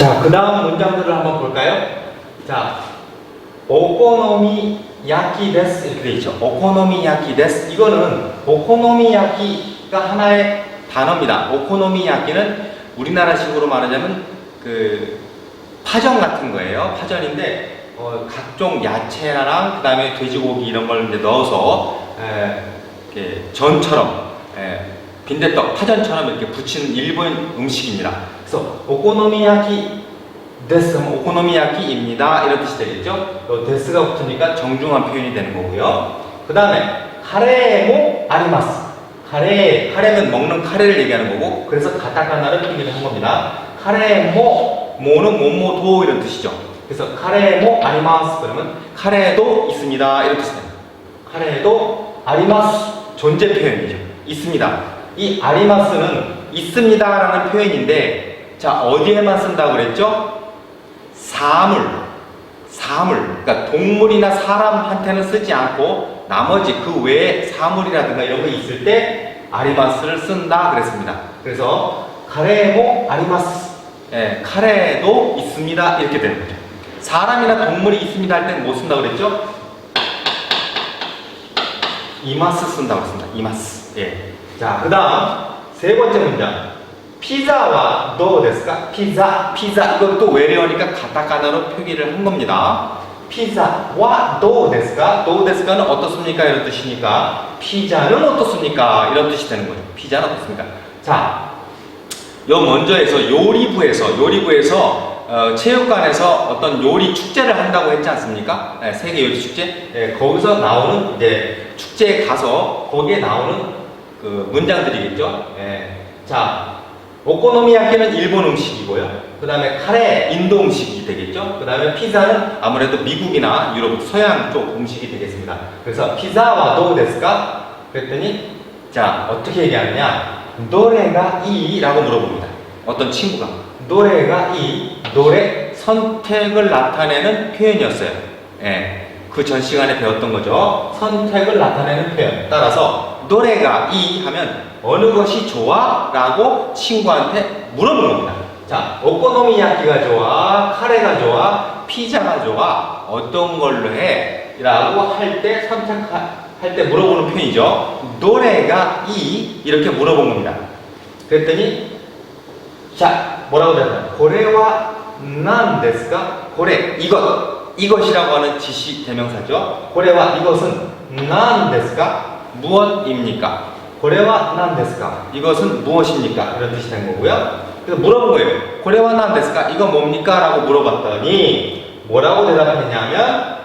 자, 그 다음 문장들을 한번 볼까요? 자, 오코노미 야키 데스 이렇게 돼 있죠. 오코노미 야키 데스 이거는 오코노미 야키가 하나의 단어입니다. 오코노미 야키는 우리나라식으로 말하자면 그 파전 같은 거예요. 파전인데 어, 각종 야채랑 그다음에 돼지고기 이런 걸 이제 넣어서 에, 전처럼 에, 빈대떡 파전처럼 이렇게 부친 일본 음식입니다. 그래서 오코노미야키 데스 오코노미야키입니다. 이런 뜻이 되겠죠? 또 데스가 붙으니까 정중한 표현이 되는 거고요. 그 다음에 카레모 아리마스. 카레, 카레면 먹는 카레를 얘기하는 거고, 그래서 가타카나를 표기를 한 겁니다. 카레모, 모는 모모도 이런 뜻이죠. 그래서 카레모 아리마스 그러면 카레도 있습니다. 이런 뜻이 됩니다. 카레도 아리마스 존재 표현이죠. 있습니다. 이 아리마스는 있습니다라는 표현인데 자 어디에만 쓴다고 그랬죠? 사물, 사물. 그러니까 동물이나 사람한테는 쓰지 않고 나머지 그 외에 사물이라든가 이런 거 있을 때 아리마스를 쓴다 그랬습니다. 그래서 카레모 아리마스. 예, 카레도 있습니다 이렇게 되는 거죠. 사람이나 동물이 있습니다 할 때는 못 쓴다고 그랬죠? 이마스 쓴다고 했습니다. 이마스. 예. 자, 그 다음 세 번째 문장. 피자와 도 데스까? 피자, 피자. 이것도 외래어니까 가타카나로 표기를 한 겁니다. 피자와? 도 데스까는 어떻습니까? 이런 뜻이니까 피자는 어떻습니까? 이런 뜻이 되는 거죠. 피자는 어떻습니까? 자, 요 먼저에서 요리부에서 요리부에서 어, 체육관에서 어떤 요리 축제를 한다고 했지 않습니까? 네, 세계 요리 축제. 네, 거기서 나오는 이제 축제에 가서 거기에 나오는 그 문장들이겠죠. 네. 자, 오코노미야키는 일본 음식이고요. 그 다음에 카레 인도 음식이 되겠죠. 그 다음에 피자는 아무래도 미국이나 유럽 서양 쪽 음식이 되겠습니다. 그래서 피자와 도 데스까? 그랬더니 자 어떻게 얘기하느냐? 노래가 이라고 물어봅니다. 어떤 친구가 노래가 이 노래 선택을 나타내는 표현이었어요. 예. 그 전 시간에 배웠던 거죠. 선택을 나타내는 표현. 따라서 노래가 이 하면 어느 것이 좋아? 라고 친구한테 물어보는 겁니다. 자, 오코노미야키가 좋아? 카레가 좋아? 피자가 좋아? 어떤 걸로 해? 라고 할 때 선택할 때 물어보는 표현이죠. 노래가 이? 이렇게 물어본 겁니다. 그랬더니 자, 뭐라고 되나요? 고래와 난 데스가? 고래, 이것. 이것이라고 하는 지시 대명사죠. 고래와 이것은 난 데스가? 무엇입니까? 고래와 난 데스가? 이것은 무엇입니까? 이런 뜻이 된 거고요. 그래서 물어본 거예요. 고래와 난 데스가? 이건 뭡니까? 라고 물어봤더니 뭐라고 대답을 했냐면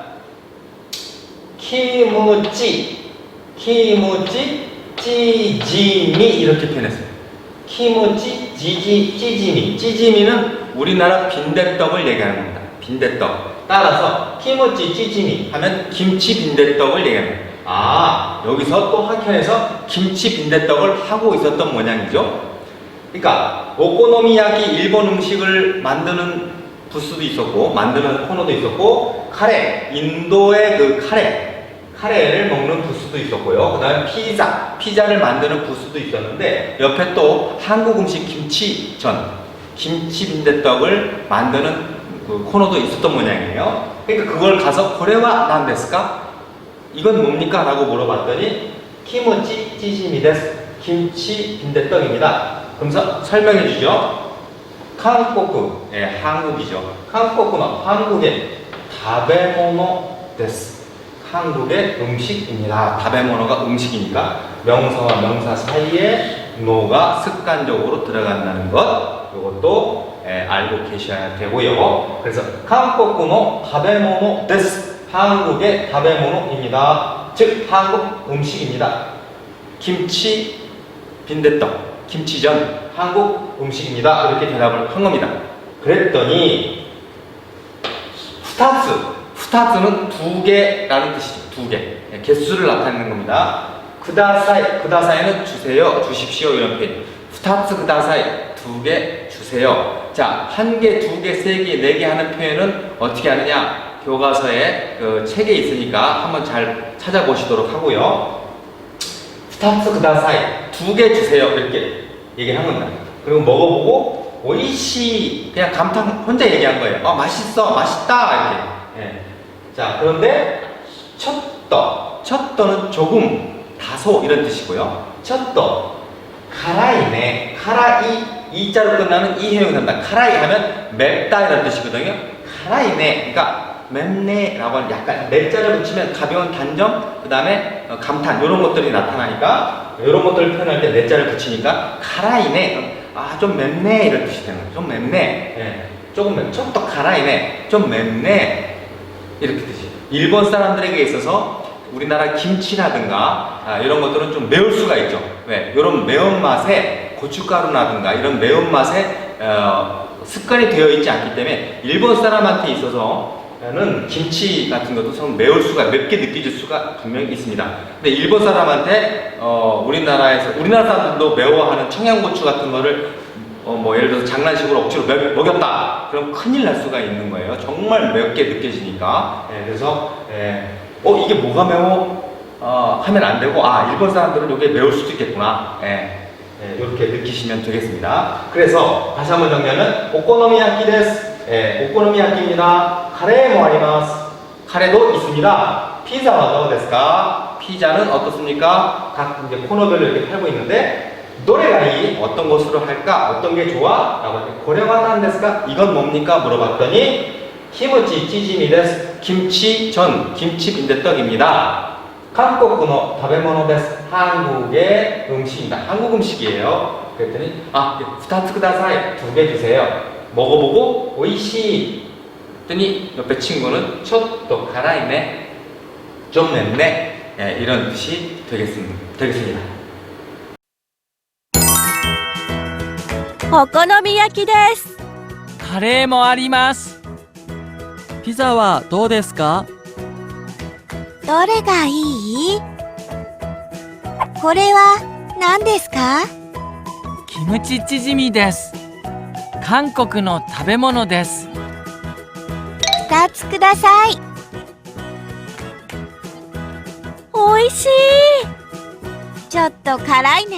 키무찌, 키무찌, 찌지미 이렇게 표현했어요. 키무찌, 지지, 찌지미. 찌지미는 우리나라 빈대떡을 얘기하는 겁니다. 빈대떡. 따라서 키무찌, 찌지미 하면 김치 빈대떡을 얘기합니다. 아, 여기서 또 한켠에서 김치 빈대떡을 하고 있었던 모양이죠. 그러니까 오코노미야키 일본 음식을 만드는 부스도 있었고 만드는 코너도 있었고 카레 인도의 그 카레 카레를 먹는 부스도 있었고요. 그다음에 피자 피자를 만드는 부스도 있었는데 옆에 또 한국 음식 김치전 김치 빈대떡을 만드는 그 코너도 있었던 모양이에요. 그러니까 그걸 가서 고래와 난데스까 이건 뭡니까? 라고 물어봤더니 키모찌 찌지미 데스 김치 빈대떡입니다. 그러면서 설명해 주죠. 한국, 예, 한국이죠. 한국은 한국의 다베모노 데스. 한국의 음식입니다. 다베모노가 음식이니까 명사와 명사 사이에 노가 습관적으로 들어간다는 것. 이것도 예, 알고 계셔야 되고요. 그래서 한국의 다베모노 데스. 한국의 다베모노입니다. 즉 한국 음식입니다. 김치 빈대떡. 김치전 한국 음식입니다. 이렇게 대답을 한 겁니다. 그랬더니 후타츠 후타츠는 두 개라는 뜻이죠. 두 개. 예, 개수를 나타내는 겁니다. 그다사이 그다사이는 주세요, 주십시오 이런 표현. 후타츠 그다사이 두 개 주세요. 자, 한 개, 두 개, 세 개, 네 개 하는 표현은 어떻게 하느냐? 교과서에 그 책에 있으니까 한번 잘 찾아보시도록 하고요. 스타트 그다사이 두 개 주세요 이렇게 얘기를 한 겁니다. 그리고 먹어보고 오이시 그냥 감탄 혼자 얘기한 거예요. 어 맛있어, 맛있다 이렇게. 예. 자 그런데 첫떠, 첫떠는 조금, 다소 이런 뜻이고요. 첫떠, 카라이네, 카라이 이자로 끝나는 이 해용된다. 카라이 하면 맵다 이런 뜻이거든요. 카라이네, 그러니까 맵네라고 하는 약간 맵자를 붙이면 가벼운 단점, 그 다음에 감탄 이런 것들이 나타나니까 이런 것들을 표현할 때 넷자를 붙이니까 카라이네, 아좀 맵네 이런 뜻이 되는 거예요. 좀 맵네, 예. 조금 맵, 좀더 카라이네, 좀 맵네 이렇게 뜻이. 일본 사람들에게 있어서 우리나라 김치라든가 아, 이런 것들은 좀 매울 수가 있죠. 왜? 이런 매운 맛에 고춧가루라든가 이런 매운 맛에 어, 습관이 되어 있지 않기 때문에 일본 사람한테 있어서 는 김치 같은 것도 좀 매울 수가 맵게 느껴질 수가 분명히 있습니다. 근데 일본 사람한테 어, 우리나라에서 우리나라 사람들도 매워하는 청양고추 같은 거를 어, 뭐 예를 들어서 장난식으로 억지로 먹, 먹였다. 그럼 큰일 날 수가 있는 거예요. 정말 맵게 느껴지니까. 예, 그래서 예, 어 이게 뭐가 매워? 어, 하면 안 되고 아 일본 사람들은 이게 매울 수도 있겠구나. 예, 예, 이렇게 느끼시면 되겠습니다. 그래서 다시 한번 정리하면 오코노미야키 데스. 예, 오코노미야키입니다. 카레모 아리마스. 카레도 있습니다. 피자와 도 데스까? 피자는 어떻습니까? 각 이제 코너별로 이렇게 팔고 있는데 노래가 이 어떤 것으로 할까? 어떤 게 좋아? 라고 할때 고려가 난 데스까? 이건 뭡니까? 물어봤더니 키무치 찌짐이 데스 김치전 김치 빈대떡입니다. 한국의 다베모노 데스 한국의 음식입니다. 한국 음식이에요. 그랬더니 아, 부타츠 쿠다사이 두개 주세요. 먹어보고 오이시 했더니 옆에 친구는 촛또 가라이네 좀 맵네 예, 이런 뜻이 되겠습니다. 되겠습니다. お好み焼きですカレーもありますピザはどうですかどれがいいこれは何ですかキムチチヂミです 韓国の食べ物です。2つください。おいしい。ちょっと辛いね。